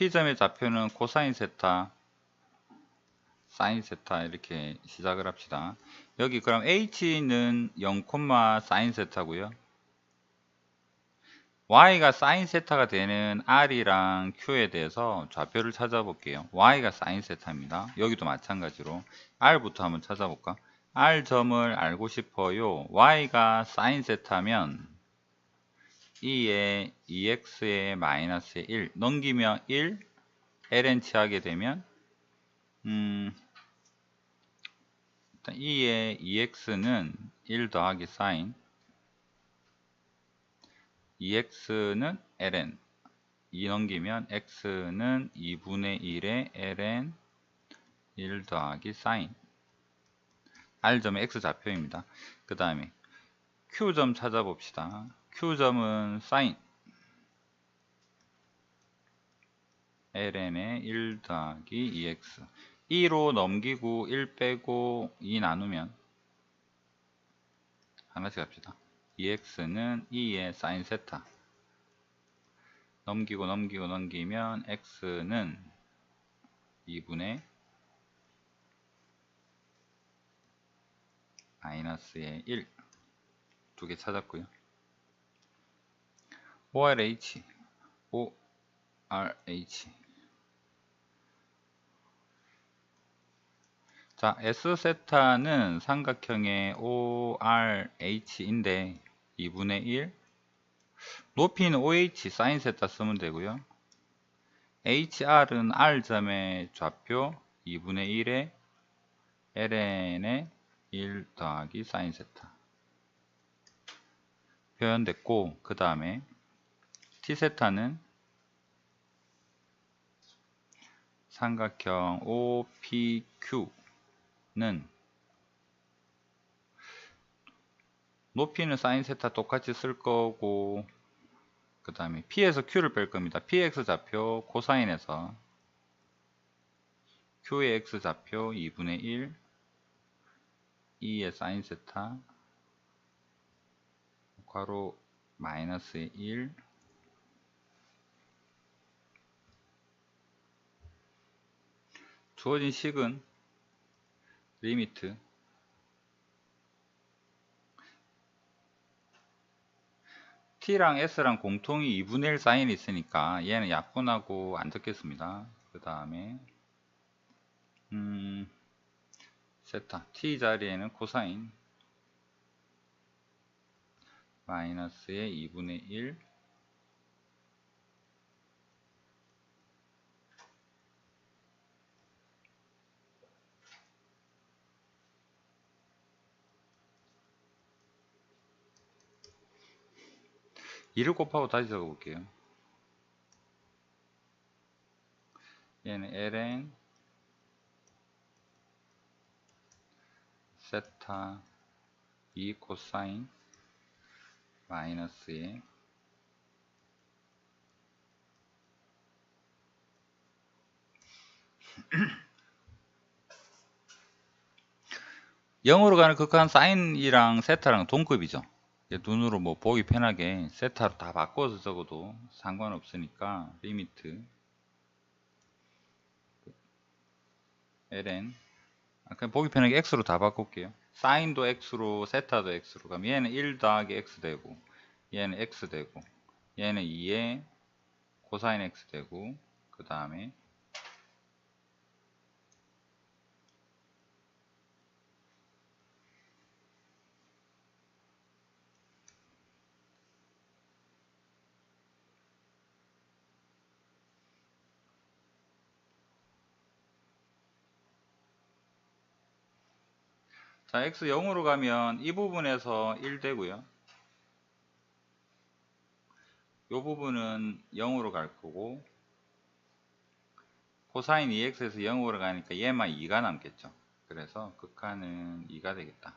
P점의 좌표는 코사인 세타, 사인 세타 이렇게 시작을 합시다. 여기 그럼 H는 0, 사인 세타고요. Y가 사인 세타가 되는 R이랑 Q에 대해서 좌표를 찾아볼게요. Y가 사인 세타입니다. 여기도 마찬가지로 R부터 한번 찾아볼까? R점을 알고 싶어요. Y가 사인 세타면 2에 2x에 마이너스 1 넘기면 1 ln 취하게 되면 음, 일단 2에 2x는 1 더하기 사인 2x는 ln 2 넘기면 x는 2분의 1에 ln 1 더하기 사인 r점의 x좌표입니다. 그 다음에 q점 찾아봅시다. Q점은 사인. Ln의 1 더하기 2x 2로 넘기고 1 빼고 2 나누면 하나씩 합시다. 2x는 2의 사인 세타. 넘기고 넘기고 넘기면 x는 2분의 마이너스의 1 두 개 찾았고요 ORH ORH 자 S세타는 삼각형의 ORH인데 2분의 1 높이는 OH 사인 세타 쓰면 되고요. HR은 R점의 좌표 2분의 1에 LN의 1 더하기 사인 세타. 표현됐고 그 다음에 T세타는 삼각형 OPQ는 높이는 사인 세타 똑같이 쓸 거고 그 다음에 P에서 Q를 뺄 겁니다. PX 좌표 코사인에서 Q의 X 좌표 2분의 1 2의 사인 세타 괄호 마이너스의 1 주어진 식은 리미트 t랑 s랑 공통이 2분의 1 사인이 있으니까 얘는 약분하고 안 적겠습니다. 그 다음에 음, 세타 t 자리에는 코사인 마이너스의 2분의 1 2를 곱하고 다시 적어 볼게요. 얘는 ln 세타 2 코사인 마이너스의 영어로 가는 극한 사인이랑 세타랑 동급이죠. 눈으로 뭐 보기 편하게 세타로 다 바꿔서 적어도 상관없으니까 리미트. ln. 아, 그냥 보기 편하게 x로 다 바꿀게요. 사인도 x로 세타도 x로. 그럼 얘는 1 더하기 x 되고 얘는 x 되고 얘는 2에 코사인 x 되고 그 다음에 자, x 0으로 가면 이 부분에서 1 되고요. 이 부분은 0으로 갈 거고 코사인 2x에서 0으로 가니까 얘만 2가 남겠죠. 그래서 극한은 2가 되겠다.